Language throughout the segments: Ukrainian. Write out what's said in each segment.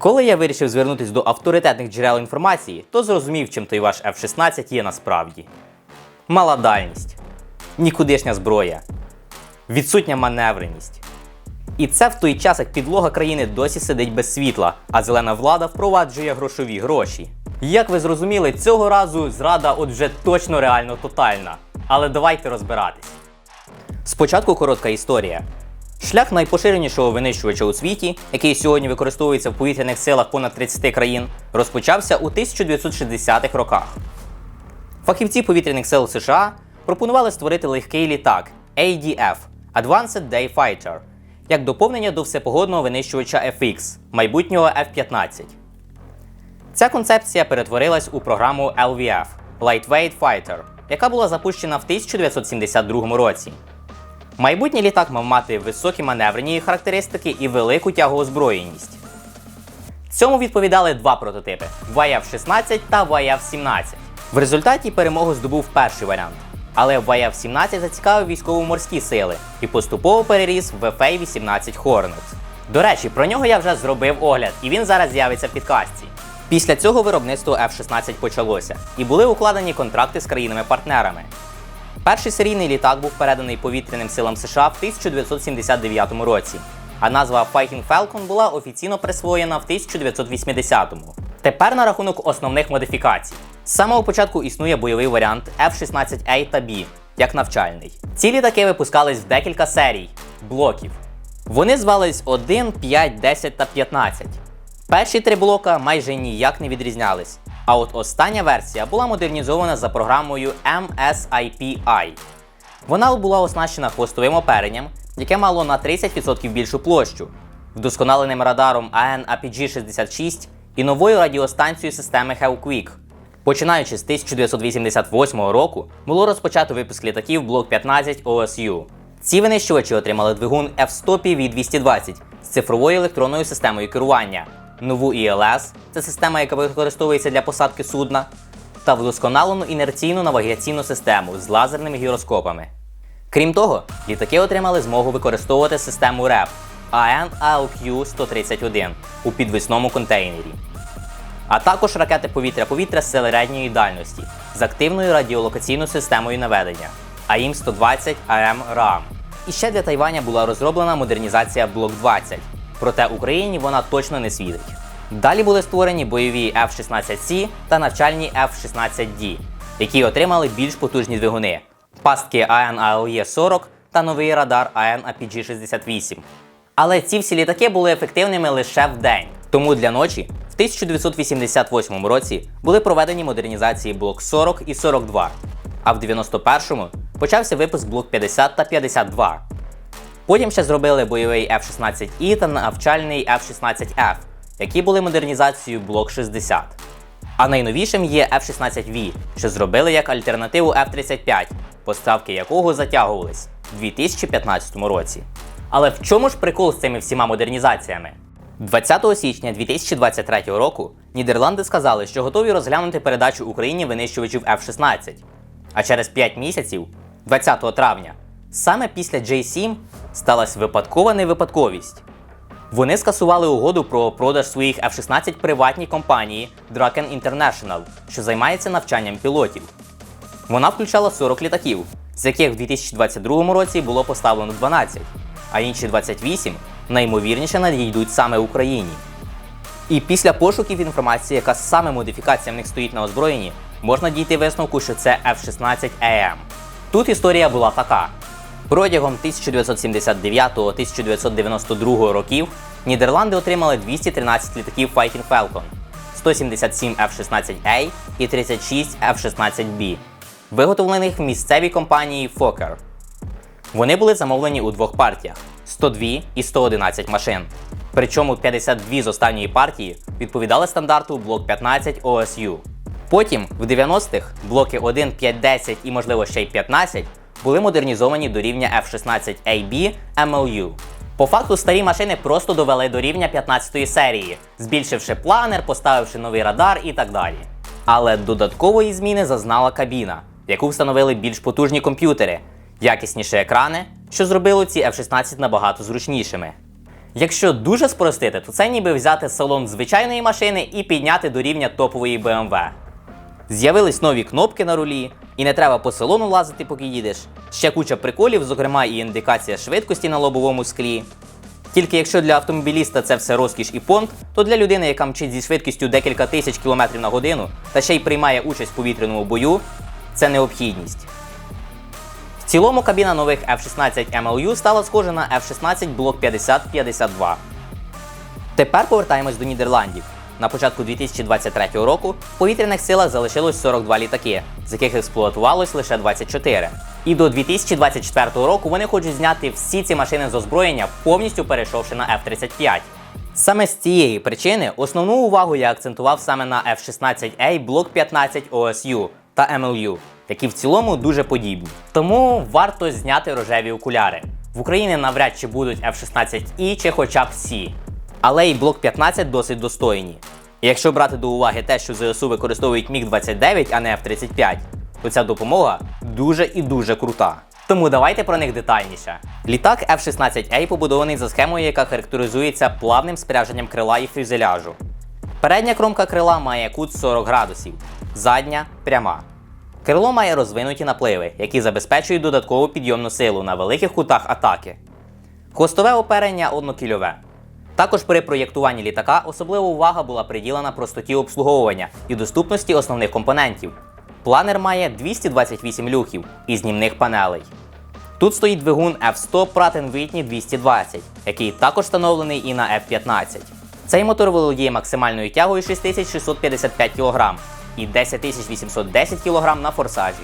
Коли я вирішив звернутися до авторитетних джерел інформації, то зрозумів, чим той ваш F-16 є насправді. Мала дальність, нікудишня зброя, відсутня маневреність. І це в той час, як підлога країни досі сидить без світла, а зелена влада впроваджує грошові гроші. Як ви зрозуміли, цього разу зрада от вже точно реально тотальна. Але давайте розбиратись. Спочатку коротка історія. Шлях найпоширенішого винищувача у світі, який сьогодні використовується в повітряних силах понад 30 країн, розпочався у 1960-х роках. Фахівці повітряних сил США пропонували створити легкий літак ADF Advanced Day Fighter як доповнення до всепогодного винищувача FX майбутнього F-15. Ця концепція перетворилась у програму LVF Lightweight Fighter, яка була запущена в 1972 році. Майбутній літак мав мати високі маневрені характеристики і велику тягоозброєність. Цьому відповідали два прототипи YF-16 та YF-17. В результаті перемогу здобув перший варіант. Але YF-17 зацікавив військово-морські сили і поступово переріс в FA-18 Hornet. До речі, про нього я вже зробив огляд, і він зараз з'явиться в підкасті. Після цього виробництво F-16 почалося, і були укладені контракти з країнами-партнерами. Перший серійний літак був переданий повітряним силам США в 1979 році, а назва Fighting Falcon була офіційно присвоєна в 1980-му. Тепер на рахунок основних модифікацій. З самого початку існує бойовий варіант F-16A та B, як навчальний. Ці літаки випускались в декілька серій блоків. Вони звались 1, 5, 10 та 15. Перші три блока майже ніяк не відрізнялись. А от остання версія була модернізована за програмою MSIPI. Вона була оснащена хвостовим оперенням, яке мало на 30% більшу площу, вдосконаленим радаром AN APG-66 і новою радіостанцією системи Hellquick. Починаючи з 1988 року, було розпочато випуск літаків Block 15 OSU. Ці винищувачі отримали двигун F100 PV220 з цифровою електронною системою керування, нову ELS – це система, яка використовується для посадки судна, та вдосконалену інерційну навігаційну систему з лазерними гіроскопами. Крім того, літаки отримали змогу використовувати систему REP AN-ALQ-131 у підвісному контейнері, а також ракети повітря-повітря з середньої дальності з активною радіолокаційною системою наведення AIM-120 AM RAM. І ще для Тайваня була розроблена модернізація Блок 20, проте Україні вона точно не світить. Далі були створені бойові F-16C та навчальні F-16D, які отримали більш потужні двигуни, пастки AN-ALE-40 та новий радар AN-APG-68. Але ці всі літаки були ефективними лише в день. Тому для ночі в 1988 році були проведені модернізації блок 40 і 42, а в 91-му почався випуск блок 50 та 52. Потім ще зробили бойовий F-16E та навчальний F-16F, які були модернізацією блок 60. А найновішим є F-16V, що зробили як альтернативу F-35, поставки якого затягувались у 2015 році. Але в чому ж прикол з цими всіма модернізаціями? 20 січня 2023 року Нідерланди сказали, що готові розглянути передачу Україні винищувачів F-16. А через 5 місяців, 20 травня, саме після J7 сталася випадкова невипадковість. Вони скасували угоду про продаж своїх F-16 приватній компанії Draken International, що займається навчанням пілотів. Вона включала 40 літаків, з яких в 2022 році було поставлено 12, а інші 28 наймовірніше надійдуть саме Україні. І після пошуків інформації, яка саме модифікація в них стоїть на озброєнні, можна дійти висновку, що це F-16 AM. Тут історія була така. Протягом 1979-1992 років Нідерланди отримали 213 літаків Fighting Falcon, 177 F-16A і 36 F-16B, виготовлених в місцевій компанії Fokker. Вони були замовлені у двох партіях 102 і 111 машин. Причому 52 з останньої партії відповідали стандарту блок 15 OSU. Потім, в 90-х, блоки 1, 5, 10 і, можливо, ще й 15 були модернізовані до рівня F-16AB MLU. По факту старі машини просто довели до рівня 15-ї серії, збільшивши планер, поставивши новий радар і так далі. Але додаткової зміни зазнала кабіна, в яку встановили більш потужні комп'ютери, якісніші екрани, що зробило ці F-16 набагато зручнішими. Якщо дуже спростити, то це ніби взяти салон звичайної машини і підняти до рівня топової BMW. З'явились нові кнопки на рулі, і не треба по салону лазити, поки їдеш. Ще куча приколів, зокрема і індикація швидкості на лобовому склі. Тільки якщо для автомобіліста це все розкіш і понт, то для людини, яка мчить зі швидкістю декілька тисяч кілометрів на годину та ще й приймає участь в повітряному бою, це необхідність. В цілому кабіна нових F-16 MLU стала схожа на F-16 Block 5052. Тепер повертаємось до Нідерландів. На початку 2023 року в повітряних силах залишилось 42 літаки, з яких експлуатувалось лише 24. І до 2024 року вони хочуть зняти всі ці машини з озброєння, повністю перейшовши на F-35. Саме з цієї причини основну увагу я акцентував саме на F-16A Block 15 OSU та MLU, які в цілому дуже подібні. Тому варто зняти рожеві окуляри. В Україні навряд чи будуть F-16I чи хоча б C. Але і блок 15 досить достойні. Якщо брати до уваги те, що ЗСУ використовують Міг-29, а не F-35, то ця допомога дуже і дуже крута. Тому давайте про них детальніше. Літак F-16A побудований за схемою, яка характеризується плавним спряженням крила і фюзеляжу. Передня кромка крила має кут 40 градусів, задня пряма. Крило має розвинуті напливи, які забезпечують додаткову підйомну силу на великих кутах атаки. Хвостове оперення однокільове. Також при проєктуванні літака особлива увага була приділена простоті обслуговування і доступності основних компонентів. Планер має 228 люків і знімних панелей. Тут стоїть двигун F100 Pratt Whitney 220, який також встановлений і на F-15. Цей мотор володіє максимальною тягою 6655 кг і 10810 кг на форсажі.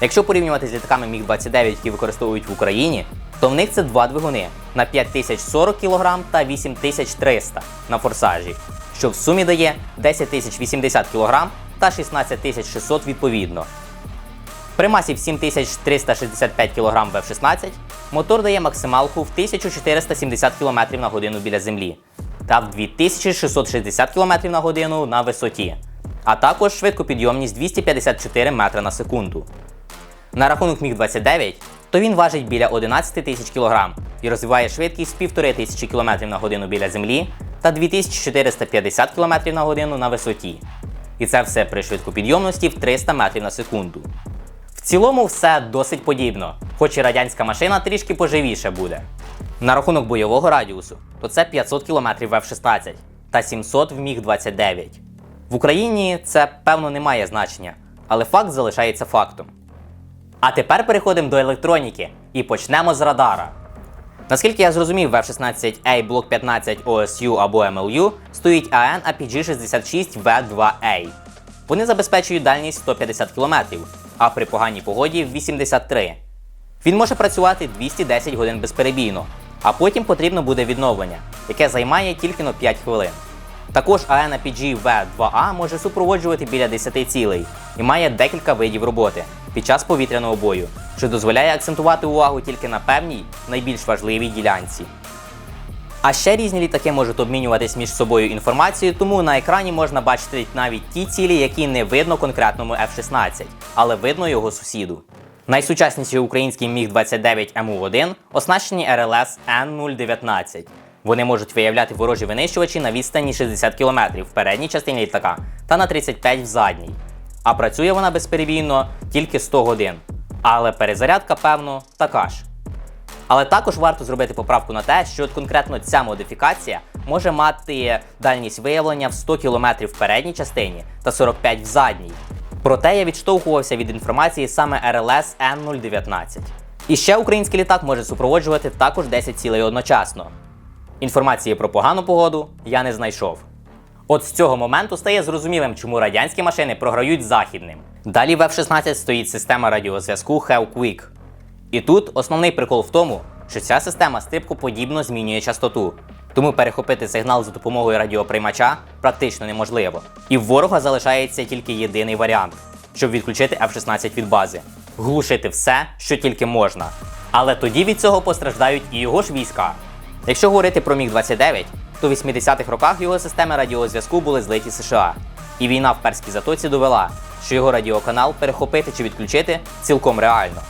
Якщо порівнювати з літаками Міг-29, які використовують в Україні, то в них це два двигуни на 5040 кг та 8300 на форсажі, що в сумі дає 10080 кг та 16600 відповідно. При масі в 7365 кг в F-16 мотор дає максималку в 1470 км на годину біля землі та в 2660 км на годину на висоті, а також швидкопідйомність 254 метри на секунду. На рахунок Міг-29, то він важить біля 11 тисяч кг і розвиває швидкість 1500 км на годину біля землі та 2450 км на годину на висоті. І це все при швидкопідйомності в 300 метрів на секунду. В цілому все досить подібно, хоч і радянська машина трішки поживіше буде. На рахунок бойового радіусу, то це 500 км в F-16 та 700 в Міг-29. В Україні це певно не має значення, але факт залишається фактом. А тепер переходимо до електроніки і почнемо з радара. Наскільки я зрозумів, в F-16A Block 15 OSU або MLU стоїть AN APG66V2A. Вони забезпечують дальність 150 км, а при поганій погоді 83. Він може працювати 210 годин безперебійно, а потім потрібно буде відновлення, яке займає тільки на 5 хвилин. Також AN APG V2A може супроводжувати біля 10 цілей і має декілька видів роботи під час повітряного бою, що дозволяє акцентувати увагу тільки на певній найбільш важливій ділянці. А ще різні літаки можуть обмінюватись між собою інформацією, тому на екрані можна бачити навіть ті цілі, які не видно конкретному F-16, але видно його сусіду. Найсучасніші українські Міг-29 МУ-1 оснащені РЛС Н-019. Вони можуть виявляти ворожі винищувачі на відстані 60 км в передній частині літака та на 35 в задній. А працює вона безперебійно тільки 100 годин. Але перезарядка, певно, така ж. Але також варто зробити поправку на те, що конкретно ця модифікація може мати дальність виявлення в 100 км в передній частині та 45 в задній. Проте я відштовхувався від інформації саме RLS N019. І ще український літак може супроводжувати також 10 цілей одночасно. Інформації про погану погоду я не знайшов. От з цього моменту стає зрозумілим, чому радянські машини програють західним. Далі в F-16 стоїть система радіозв'язку Have Quick. І тут основний прикол в тому, що ця система стрибку подібно змінює частоту. Тому перехопити сигнал за допомогою радіоприймача практично неможливо. І в ворога залишається тільки єдиний варіант, щоб відключити F-16 від бази глушити все, що тільки можна. Але тоді від цього постраждають і його ж війська. Якщо говорити про Міг-29, то в 80-х роках його системи радіозв'язку були злиті США. І війна в Перській затоці довела, що його радіоканал перехопити чи відключити цілком реально.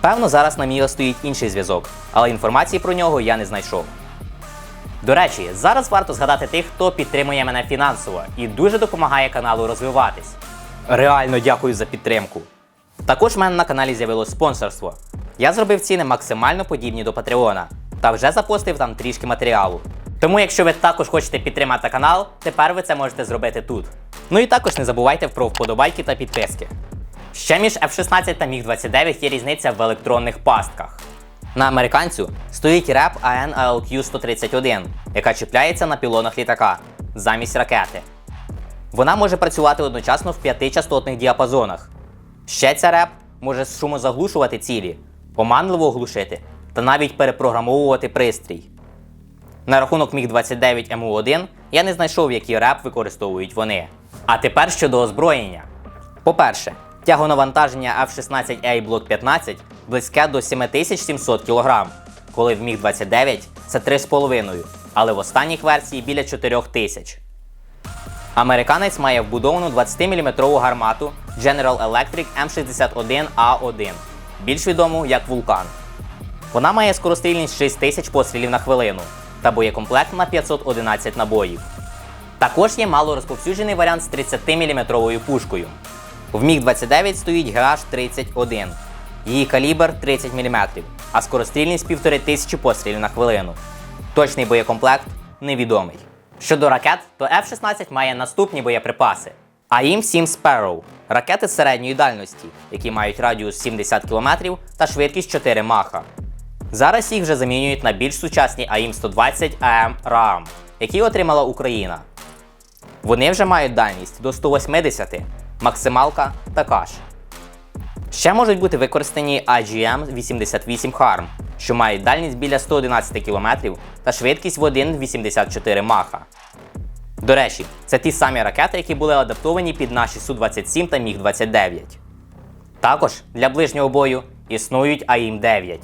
Певно, зараз на Міга стоїть інший зв'язок, але інформації про нього я не знайшов. До речі, зараз варто згадати тих, хто підтримує мене фінансово і дуже допомагає каналу розвиватись. Реально дякую за підтримку. Також в мене на каналі з'явилось спонсорство. Я зробив ціни максимально подібні до Патреона та вже запостив там трішки матеріалу. Тому, якщо ви також хочете підтримати канал, тепер ви це можете зробити тут. Ну і також не забувайте про вподобайки та підписки. Ще між F-16 та Міг-29 є різниця в електронних пастках. На американцю стоїть реп AN ALQ 131, яка чіпляється на пілонах літака замість ракети. Вона може працювати одночасно в п'ятичастотних діапазонах. Ще ця реп може шумозаглушувати цілі, оманливо оглушити та навіть перепрограмовувати пристрій. На рахунок Міг-29 МУ-1 я не знайшов, який реп використовують вони. А тепер щодо озброєння. По-перше, тягонавантаження F-16A Block 15 близьке до 7700 кг, коли в Міг-29 це 3,5, але в останніх версії біля 4000. Американець має вбудовану 20-мм гармату General Electric M61A1, більш відому як Вулкан. Вона має скорострільність 6000 пострілів на хвилину та боєкомплект на 511 набоїв. Також є малорозповсюджений варіант з 30-мм пушкою. В Міг-29 стоїть GH-31. Її калібр 30 мм, а скорострільність 1500 пострілів на хвилину. Точний боєкомплект невідомий. Щодо ракет, то F-16 має наступні боєприпаси. AIM-7 Sparrow ракети середньої дальності, які мають радіус 70 км та швидкість 4 маха. Зараз їх вже замінюють на більш сучасні AIM-120 AM RAM, які отримала Україна. Вони вже мають дальність до 180, максималка така ж. Ще можуть бути використані AGM-88 HARM, що мають дальність біля 111 км та швидкість в 1,84 маха. До речі, це ті самі ракети, які були адаптовані під наші Су-27 та Міг-29. Також для ближнього бою існують АІМ-9.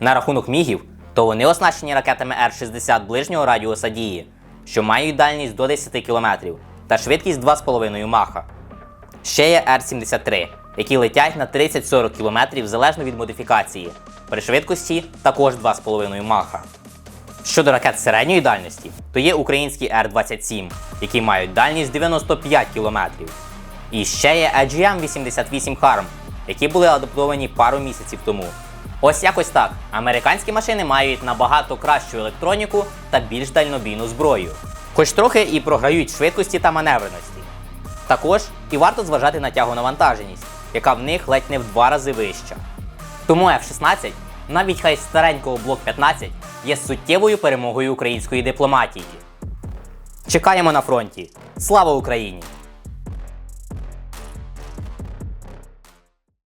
На рахунок мігів, то вони оснащені ракетами Р-60 ближнього радіуса дії, що мають дальність до 10 км та швидкість 2,5 маха. Ще є Р-73, які летять на 30-40 км залежно від модифікації. При швидкості також 2,5 маха. Щодо ракет середньої дальності, то є українські Р-27, які мають дальність 95 км. І ще є AGM-88 HARM, які були адаптовані пару місяців тому. Ось якось так. Американські машини мають набагато кращу електроніку та більш дальнобійну зброю. Хоч трохи і програють швидкості та маневреності. Також і варто зважати на тягонавантаженість, яка в них ледь не в два рази вища. Тому F-16, навіть хай старенького блок 15, є суттєвою перемогою української дипломатії. Чекаємо на фронті. Слава Україні!